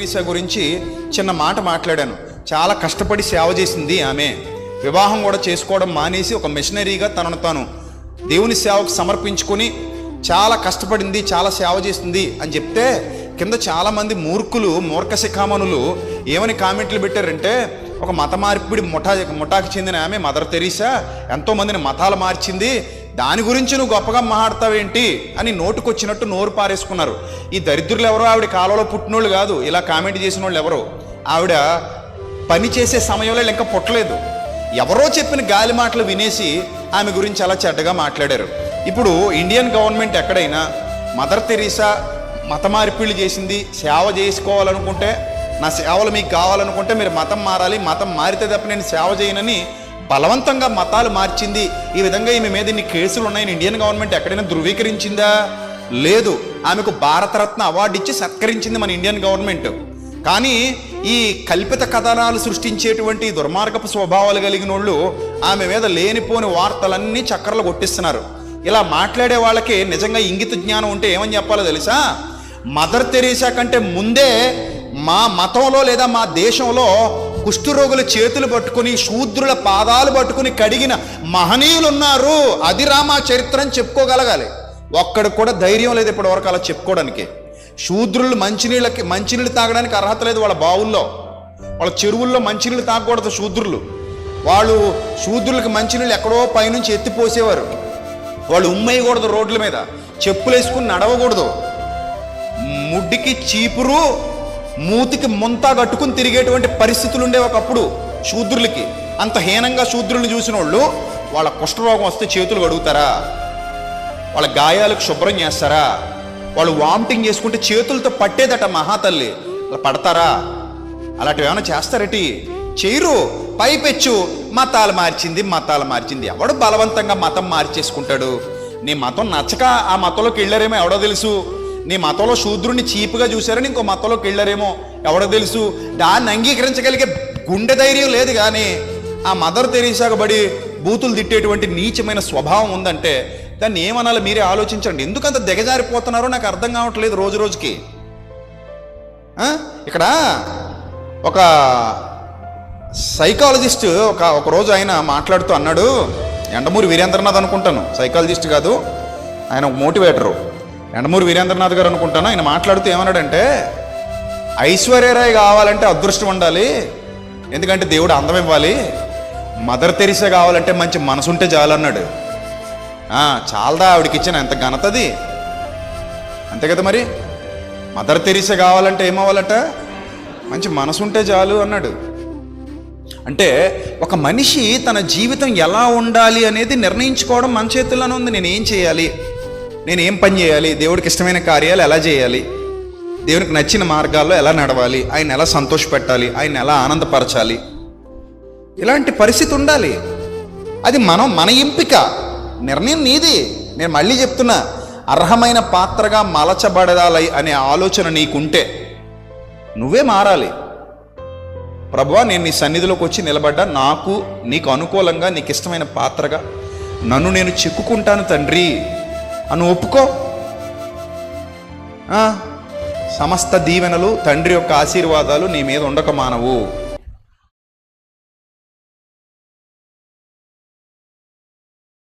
Teresa గురించి చిన్న మాట మాట్లాడాను. చాలా కష్టపడి సేవ చేసింది ఆమె. వివాహం కూడా చేసుకోవడం మానేసి ఒక మిషనరీగా తనను తాను దేవుని సేవకు సమర్పించుకొని చాలా కష్టపడింది చాలా సేవ చేసింది అని చెప్తే కింద చాలామంది మూర్ఖులు మూర్ఖ శిఖామణులు ఏమని కామెంట్లు పెట్టారంటే ఒక మత మార్పిడి ముఠా ముఠాకి చెందిన ఆమె మదర్ తెరీసా ఎంతోమందిని మతాలు మార్చింది దాని గురించి నువ్వు గొప్పగా మాట్లాడతావేంటి అని నోటుకొచ్చినట్టు నోరు పారేసుకున్నారు. ఈ దరిద్రులు ఎవరో ఆవిడ కాలంలో పుట్టినోళ్ళు కాదు ఇలా కామెంట్ చేసిన వాళ్ళు ఎవరో. ఆవిడ పని చేసే సమయంలో ఇంకా పుట్టలేదు. ఎవరో చెప్పిన గాలి మాటలు వినేసి ఆమె గురించి అలా చెడ్డగా మాట్లాడారు. ఇప్పుడు ఇండియన్ గవర్నమెంట్ ఎక్కడైనా మదర్ తెరీసా మత మార్పిళ్ళు చేసింది సేవ చేసుకోవాలనుకుంటే నా సేవలు మీకు కావాలనుకుంటే మీరు మతం మారాలి మతం మారితే తప్ప నేను సేవ చేయనని బలవంతంగా మతాలు మార్చింది. ఈ విధంగా ఈమె మీద ఇన్ని కేసులు ఉన్నాయని ఇండియన్ గవర్నమెంట్ ఎక్కడైనా ధృవీకరించిందా? లేదు. ఆమెకు భారతరత్న అవార్డు ఇచ్చి సత్కరించింది మన ఇండియన్ గవర్నమెంట్ కానీ ఈ కల్పిత కథనాలు సృష్టించేటువంటి దుర్మార్గపు స్వభావాలు కలిగిన వాళ్ళు ఆమె మీద లేనిపోని వార్తలన్నీ చక్కర్లు కొట్టిస్తున్నారు. ఇలా మాట్లాడే వాళ్ళకి నిజంగా ఇంగిత జ్ఞానం ఉంటే ఏమని చెప్పాలో తెలుసా? మదర్ తెరీసా కంటే ముందే మా మతంలో లేదా మా దేశంలో కుష్ఠరోగుల చేతులు పట్టుకుని శూద్రుల పాదాలు పట్టుకుని కడిగిన మహనీయులు ఉన్నారు అది రామా చరిత్ర అని చెప్పుకోగలగాలి. ఒక్కడికి కూడా ధైర్యం లేదు ఇప్పటివరకు అలా చెప్పుకోవడానికి. శూద్రులు మంచినీళ్ళకి మంచినీళ్ళు తాగడానికి అర్హత లేదు వాళ్ళ బావుల్లో. వాళ్ళ చెరువుల్లో మంచినీళ్ళు తాగకూడదు శూద్రులు. వాళ్ళు శూద్రులకి మంచినీళ్ళు ఎక్కడో పైనుంచి ఎత్తిపోసేవారు. వాళ్ళు ఉమ్మేయకూడదు రోడ్ల మీద. చెప్పులు వేసుకుని నడవకూడదు. ముడ్డికి చీపురు మూతికి ముంత కట్టుకుని తిరిగేటువంటి పరిస్థితులు ఉండే ఒకప్పుడు శూద్రులకి. అంత హీనంగా శూద్రుల్ని చూసిన వాళ్ళు వాళ్ళ కుష్ఠరోగం వస్తే చేతులు కడుగుతారా? వాళ్ళ గాయాలకు శుభ్రం చేస్తారా? వాళ్ళు వామిటింగ్ చేసుకుంటే చేతులతో పట్టేదట మహాతల్లి. అలా పడతారా? అలాంటివి ఏమైనా చేస్తారటి చేయరు పైపెచ్చు. మతాలు మార్చింది మతాలు మార్చింది. ఎవడు బలవంతంగా మతం మార్చేసుకుంటాడు? నీ మతం నచ్చక ఆ మతంలోకి వెళ్ళారేమో ఎవడో తెలుసు. నీ మతంలో శూద్రుని చీపుగా చూశారని ఇంకో మతంలోకి వెళ్ళారేమో ఎవడో తెలుసు. దాన్ని అంగీకరించగలిగే గుండె ధైర్యం లేదు కానీ ఆ మదర్ తెరీసాకు బడి బూతులు తిట్టేటువంటి నీచమైన స్వభావం ఉందంటే దాన్ని ఏమనాలో మీరే ఆలోచించండి. ఎందుకంత దిగజారిపోతున్నారో నాకు అర్థం కావట్లేదు రోజు రోజుకి. ఇక్కడ ఒక సైకాలజిస్ట్ ఒక ఒకరోజు ఆయన మాట్లాడుతూ అన్నాడు ఎండమూరి వీరేంద్రనాథ్ అనుకుంటాను. సైకాలజిస్ట్ కాదు ఆయన ఒక మోటివేటరు. ఎండమూరి వీరేంద్రనాథ్ గారు అనుకుంటాను. ఆయన మాట్లాడుతూ ఏమన్నాడంటే ఐశ్వర్యరాయ్ కావాలంటే అదృష్టం ఉండాలి. ఎందుకంటే దేవుడు అందం ఇవ్వాలి. మదర్ తెరిసే కావాలంటే మంచి మనసుంటే చాలన్నాడు చాలదా ఆవిడకి ఇచ్చిన ఎంత ఘనతది అంతే కదా మరి. మదర్ తెరిసే కావాలంటే ఏమవ్వాలట? మంచి మనసుంటే చాలు అన్నాడు. అంటే ఒక మనిషి తన జీవితం ఎలా ఉండాలి అనేది నిర్ణయించుకోవడం మన చేతుల్లోనే ఉంది. నేను ఏం చేయాలి? నేను ఏం పని చేయాలి? దేవుడికి ఇష్టమైన కార్యాలు ఎలా చేయాలి? దేవునికి నచ్చిన మార్గాల్లో ఎలా నడవాలి? ఆయన ఎలా సంతోషపెట్టాలి? ఆయన ఎలా ఆనందపరచాలి? ఇలాంటి పరిస్థితి ఉండాలి. అది మనం మన ఎంపిక. నిర్ణయం నీది. నేను మళ్ళీ చెప్తున్నా అర్హమైన పాత్రగా మలచబడాలి అనే ఆలోచన నీకుంటే నువ్వే మారాలి. ప్రభువా నేను నీ సన్నిధిలోకి వచ్చి నిలబడ్డా నాకు నీకు అనుకూలంగా నీకు ఇష్టమైన పాత్రగా నన్ను నేను చెక్కుకుంటాను తండ్రి. అని ఒప్పుకో. సమస్త దీవెనలు తండ్రి యొక్క ఆశీర్వాదాలు నీ మీద ఉండక మానవు.